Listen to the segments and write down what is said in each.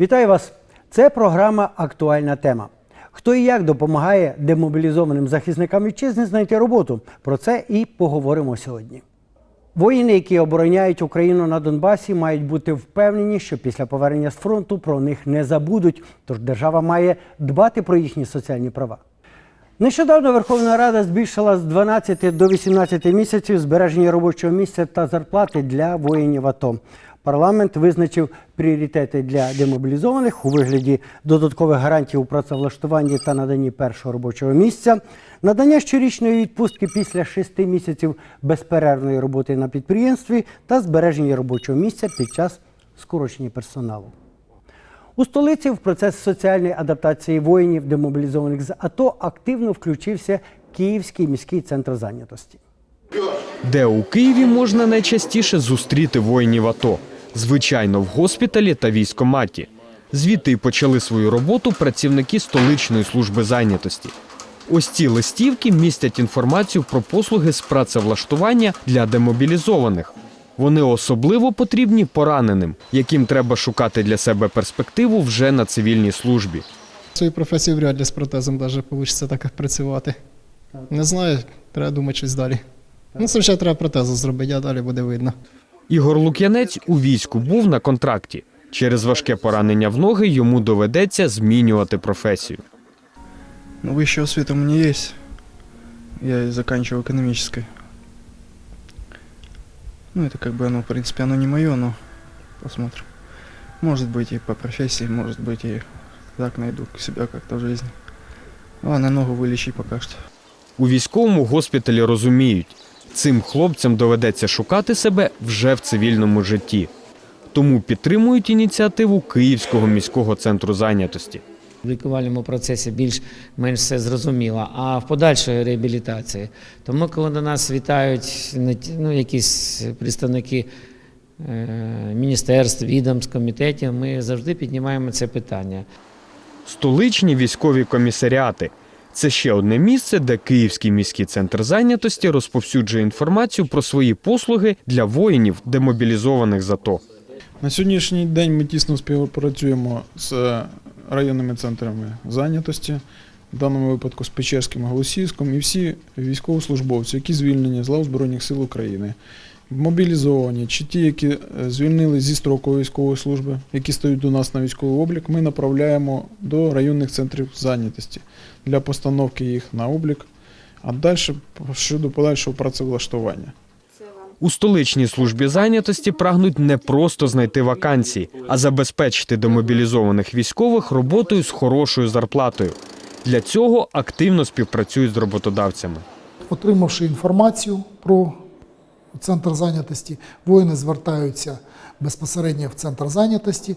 Вітаю вас! Це програма Актуальна тема. Хто і як допомагає демобілізованим захисникам вітчизни знайти роботу? Про це і поговоримо сьогодні. Воїни, які обороняють Україну на Донбасі, мають бути впевнені, що після повернення з фронту про них не забудуть. Тож держава має дбати про їхні соціальні права. Нещодавно Верховна Рада збільшила з 12 до 18 місяців збереження робочого місця та зарплати для воїнів АТО. Парламент визначив пріоритети для демобілізованих у вигляді додаткових гарантій у працевлаштуванні та наданні першого робочого місця, надання щорічної відпустки після шести місяців безперервної роботи на підприємстві та збереження робочого місця під час скорочення персоналу. У столиці в процес соціальної адаптації воїнів, демобілізованих з АТО, активно включився Київський міський центр зайнятості. Де у Києві можна найчастіше зустріти воїнів АТО? Звичайно, в госпіталі та військоматі. Звідти й почали свою роботу працівники столичної служби зайнятості. Ось ці листівки містять інформацію про послуги з працевлаштування для демобілізованих. Вони особливо потрібні пораненим, яким треба шукати для себе перспективу вже на цивільній службі. В своїй професії вряд ли з протезом навіть вийде так працювати. Не знаю, треба думати щось далі. Ну, спочатку треба протезу зробити, а далі буде видно. Ігор Лук'янець у війську був на контракті. Через важке поранення в ноги йому доведеться змінювати професію. Ну, высшая освета у меня есть. Я и заканчивал экономической. Ну, это как бы оно, в принципе, оно не мое, но посмотрим. Может быть и по профессии, может быть и так найду себя как-то в жизни. Ладно, ногу вылечи пока что. У військовому госпіталі розуміють, цим хлопцям доведеться шукати себе вже в цивільному житті. Тому підтримують ініціативу Київського міського центру зайнятості. В лікувальному процесі більш-менш все зрозуміло, а в подальшої реабілітації. Тому, коли до нас вітають ну, якісь представники е, міністерств, відомств, комітетів, ми завжди піднімаємо це питання. Столичні військові комісаріати це ще одне місце, де Київський міський центр зайнятості розповсюджує інформацію про свої послуги для воїнів, демобілізованих з АТО. На сьогоднішній день ми тісно співпрацюємо з е, районними центрами зайнятості, в даному випадку з Печерським і Голосіївськом, і всі військовослужбовці, які звільнені з лав Збройних сил України, мобілізовані, чи ті, які е, звільнили зі строкової військової служби, які стають до нас на військовий облік, ми направляємо до районних центрів зайнятості для постановки їх на облік, а далі щодо подальшого працевлаштування. У столичній службі зайнятості прагнуть не просто знайти вакансії, а забезпечити демобілізованих військових роботою з хорошою зарплатою. Для цього активно співпрацюють з роботодавцями. Отримавши інформацію про центр зайнятості, воїни звертаються безпосередньо в центр зайнятості,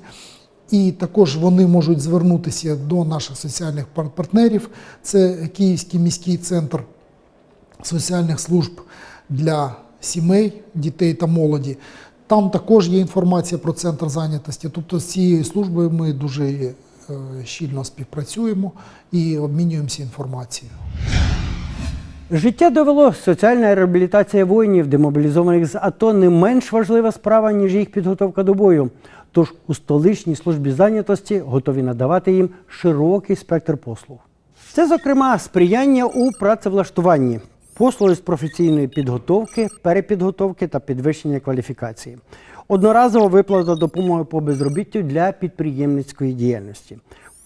і також вони можуть звернутися до наших соціальних партнерів. Це Київський міський центр соціальних служб для сімей, дітей та молоді. Там також є інформація про центр зайнятості. Тобто з цією службою ми дуже е, щільно співпрацюємо і обмінюємося інформацією. Життя довело соціальна реабілітація воїнів, демобілізованих з АТО, не менш важлива справа, ніж їх підготовка до бою. Тож у столичній службі зайнятості готові надавати їм широкий спектр послуг. Це, зокрема, сприяння у працевлаштуванні, послуги з професійної підготовки, перепідготовки та підвищення кваліфікації. Одноразова виплата допомоги по безробіттю для підприємницької діяльності,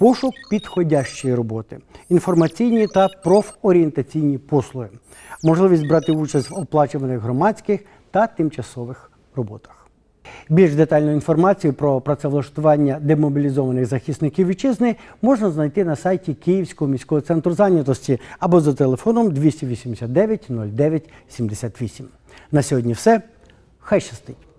пошук підходящої роботи, інформаційні та профорієнтаційні послуги, можливість брати участь в оплачуваних громадських та тимчасових роботах. Більш детальну інформацію про працевлаштування демобілізованих захисників вітчизни можна знайти на сайті Київського міського центру зайнятості або за телефоном 289 09 78. На сьогодні все. Хай щастить!